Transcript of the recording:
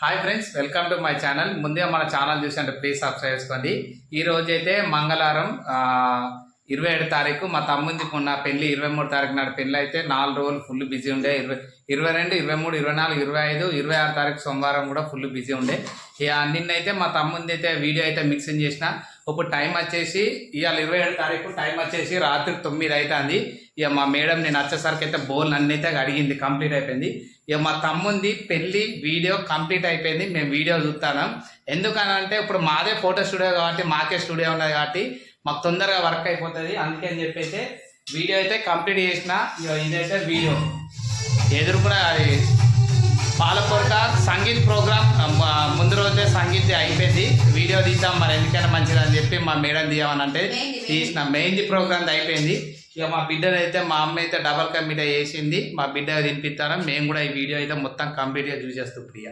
Hi friends welcome to my channel ముందే మన channel చూసంటే please subscribe చేసుకోండి. ఈ రోజు అయితే మంగళవారం ఇరవై ఏడు తారీఖు. మా తమ్ముందికి ఉన్న పెళ్ళి ఇరవై మూడు తారీఖు నాడు పెళ్ళి అయితే నాలుగు రోజులు ఫుల్ బిజీ ఉండే. ఇరవై ఇరవై రెండు ఇరవై మూడు ఇరవై నాలుగు ఇరవై ఐదు ఇరవై ఆరు తారీఖు సోమవారం కూడా ఫుల్ బిజీ ఉండే. ఇక నిన్నైతే మా తమ్ముంది అయితే వీడియో అయితే మిక్సింగ్ చేసిన. ఇప్పుడు టైం వచ్చేసి ఇవాళ ఇరవై ఏడు తారీఖు టైం వచ్చేసి రాత్రి తొమ్మిది అవుతుంది ఇక మా మేడం నేను వచ్చేసరికి అయితే బోల్ అన్నైతే అడిగింది కంప్లీట్ అయిపోయింది. ఇక మా తమ్ముంది పెళ్ళి వీడియో కంప్లీట్ అయిపోయింది మేము వీడియో చూస్తున్నాం. ఎందుకనంటే ఇప్పుడు మాదే ఫోటో స్టూడియో కాబట్టి మాకే స్టూడియో ఉన్నది కాబట్టి మాకు తొందరగా వర్క్ అయిపోతుంది. అందుకే అని చెప్పి అయితే వీడియో అయితే కంప్లీట్ చేసిన ఇక ఇదైతే వీడియో. ఎదురు కూడా అది. పాలకొరక సంగీత్ ప్రోగ్రామ్ ముందు రోజే సంగీత్ అయిపోయింది. వీడియో తీద్దాం మరి ఎందుకైనా మంచిది అని చెప్పి మా మేడం తీయమని అంటే తీసిన మెయిన్ది ప్రోగ్రామ్ అయిపోయింది. ఇక మా బిడ్డలు అయితే మా అమ్మ అయితే డబల్ కమిటీ చేసింది. మా బిడ్డ తినిపిస్తాను. మేము కూడా ఈ వీడియో అయితే మొత్తం కంప్లీట్గా చూసేస్తాం ప్రియ.